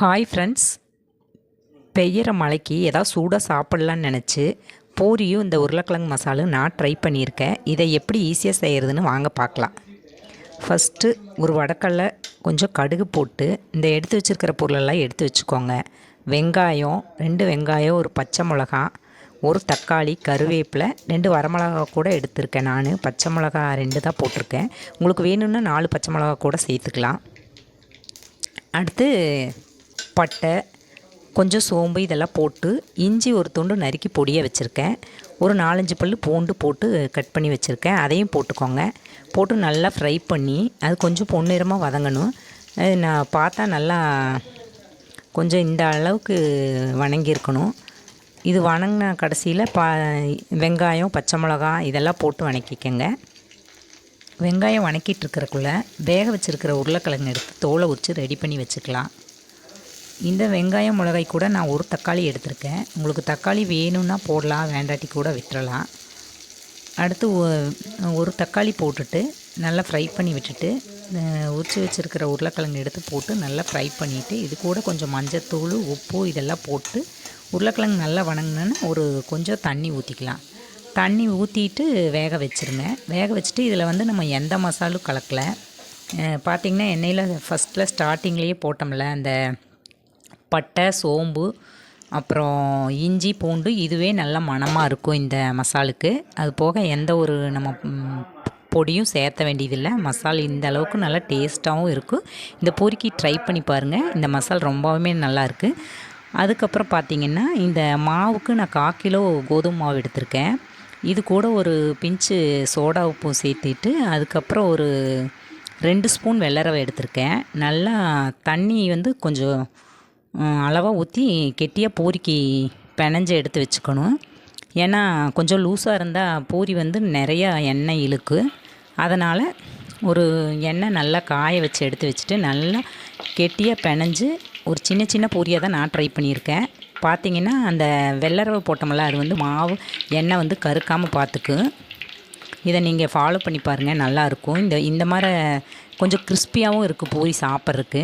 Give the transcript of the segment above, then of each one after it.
Hi friends பெய்கிற மழைக்கு ஏதாவது சூடாக சாப்பிட்லான்னு நினச்சி பூரியும் இந்த உருளைக்கிழங்கு மசாலும் நான் ட்ரை பண்ணியிருக்கேன். இதை எப்படி ஈஸியாக செய்கிறதுன்னு வாங்க பார்க்கலாம். ஃபஸ்ட்டு ஒரு வடக்கல்ல கொஞ்சம் கடுகு போட்டு இந்த எடுத்து வச்சுருக்கிற பொருளெல்லாம் எடுத்து வச்சுக்கோங்க. வெங்காயம் ரெண்டு வெங்காயம் ஒரு பச்சை மிளகா ஒரு தக்காளி கருவேப்பிலை ரெண்டு வரமிளகா கூட எடுத்திருக்கேன் நான். பச்சை மிளகா ரெண்டு தான் போட்டிருக்கேன். உங்களுக்கு வேணும்னா நாலு பச்சை மிளகா கூட சேர்த்துக்கலாம். அடுத்து பட்டை கொஞ்சம் சோம்பு இதெல்லாம் போட்டு இஞ்சி ஒரு துண்டு நறுக்கி பொடியாக வச்சுருக்கேன். ஒரு நாலஞ்சு பல் பூண்டு போட்டு கட் பண்ணி வச்சுருக்கேன். அதையும் போட்டுக்கோங்க. போட்டு நல்லா ஃப்ரை பண்ணி அது கொஞ்சம் பொன்னிறமாக வதங்கணும். நான் பார்த்தா நல்லா கொஞ்சம் இந்த அளவுக்கு வணங்கியிருக்கணும் இது வணங்கின கடைசியில் பா வெங்காயம் பச்சை மிளகா இதெல்லாம் போட்டு வணக்கிக்கங்க. வெங்காயம் வணக்கிட்டு இருக்கிறக்குள்ளே வேக வச்சுருக்கிற உருளைக்கிழங்கு எடுத்து தோலை உரித்து ரெடி பண்ணி வச்சுக்கலாம். இந்த வெங்காயம் மிளகாய் கூட நான் ஒரு தக்காளி எடுத்திருக்கேன். உங்களுக்கு தக்காளி வேணும்னா போடலாம் வேண்டாட்டி கூட விட்டுறலாம். அடுத்து ஒ- ஒரு தக்காளி போட்டுட்டு நல்லா ஃப்ரை பண்ணி விட்டுட்டு உரிச்சு வச்சுருக்கிற உருளைக்கிழங்கு எடுத்து போட்டு நல்லா ஃப்ரை பண்ணிவிட்டு இது கூட கொஞ்சம் மஞ்சத்தூள் உப்பு இதெல்லாம் போட்டு உருளைக்கிழங்கு நல்லா வணங்கினோன்னா ஒரு கொஞ்சம் தண்ணி ஊற்றிக்கலாம் தண்ணி ஊற்றிட்டு வேக வச்சுருங்க. வேக வச்சுட்டு இதில் வந்து நம்ம எந்த மசாலும் கலக்கலை. பார்த்திங்கன்னா எண்ணெயில் ஃபஸ்ட்டில் ஸ்டார்டிங்லேயே போட்டோம்ல அந்த பட்டை சோம்பு அப்புறம் இஞ்சி பூண்டு இதுவே நல்ல மணமாக இருக்கும் இந்த மசாலுக்கு. அது போக எந்த ஒரு நம்ம பொடியும் சேர்த்த வேண்டியதில்லை. மசால் இந்த அளவுக்கு நல்லா டேஸ்ட்டாகவும் இருக்கும். இந்த பொறுக்கி ட்ரை பண்ணி பாருங்கள் இந்த மசால் ரொம்பவுமே நல்லாயிருக்கு அதுக்கப்புறம் பார்த்திங்கன்னா இந்த மாவுக்கு நான் கா கிலோ கோதுமை மாவு எடுத்திருக்கேன். இது கூட ஒரு பிஞ்சு சோடா உப்பும் சேர்த்துட்டு அதுக்கப்புறம் ஒரு ரெண்டு ஸ்பூன் வெள்ளரவை எடுத்திருக்கேன். நல்லா தண்ணி வந்து கொஞ்சம் அளவாக ஊற்றி கெட்டியாக பூரிக்கு பினஞ்சு எடுத்து வச்சுக்கணும். ஏன்னா கொஞ்சம் லூஸாக இருந்தால் பூரி வந்து நிறையா எண்ணெய் இழுக்கு. அதனால் ஒரு எண்ணெய் நல்லா காய வச்சு எடுத்து வச்சுட்டு நல்லா கெட்டியாக பினஞ்சு ஒரு சின்ன சின்ன பூரியாக தான் நான் ட்ரை பண்ணியிருக்கேன். பார்த்தீங்கன்னா அந்த வெள்ளை ரவை போட்டோம்ல அது வந்து மாவு எண்ணெய் வந்து கருக்காமல் பார்த்துக்கு இதை நீங்கள் ஃபாலோ பண்ணி பாருங்கள் நல்லாயிருக்கும் இந்த இந்த மாதிரி கொஞ்சம் கிறிஸ்பியாகவும் இருக்குது பூரி சாப்பிட்றதுக்கு.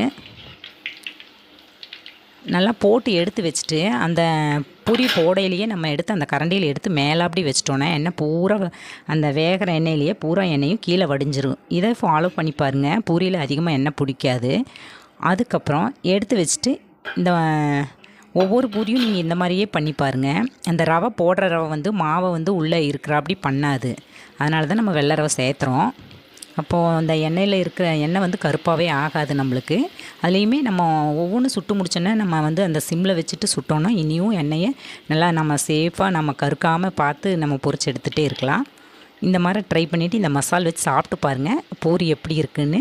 நல்லா போட்டு எடுத்து வச்சுட்டு அந்த பூரி போடையிலேயே நம்ம எடுத்து அந்த கரண்டியில் எடுத்து மேலே அப்படி வச்சிட்டோன்னா எண்ணெய் பூரா அந்த வேகிற எண்ணெயிலேயே பூரா எண்ணெயும் கீழே வடிஞ்சிரும். இதை ஃபாலோ பண்ணி பாருங்கள் பூரியில் அதிகமாக எண்ணெய் பிடிக்காது. அதுக்கப்புறம் எடுத்து வச்சுட்டு இந்த ஒவ்வொரு பூரியும் நீங்கள் இந்த மாதிரியே பண்ணி பாருங்கள் அந்த ரவை போடுற ரவை வந்து மாவை வந்து உள்ளே இருக்கிற அப்படி பண்ணாது. அதனால தான் நம்ம வெள்ளை ரவை சேர்த்துறோம். அப்போது அந்த எண்ணெயில் இருக்கிற எண்ணெய் வந்து கருப்பாகவே ஆகாது நம்மளுக்கு. அதுலேயுமே நம்ம ஒவ்வொன்றும் சுட்டு முடிச்சோன்னே நம்ம வந்து அந்த சிம்மில் வச்சுட்டு சுட்டோன்னா இனியும் எண்ணெயை நல்லா நம்ம சேஃபாக நம்ம கருக்காமல் பார்த்து நம்ம பொரிச்சு எடுத்துகிட்டே இருக்கலாம். இந்த மாதிரி ட்ரை பண்ணிவிட்டு இந்த மசால் வச்சு சாப்பிட்டு பாருங்கள் பூரி எப்படி இருக்குன்னு.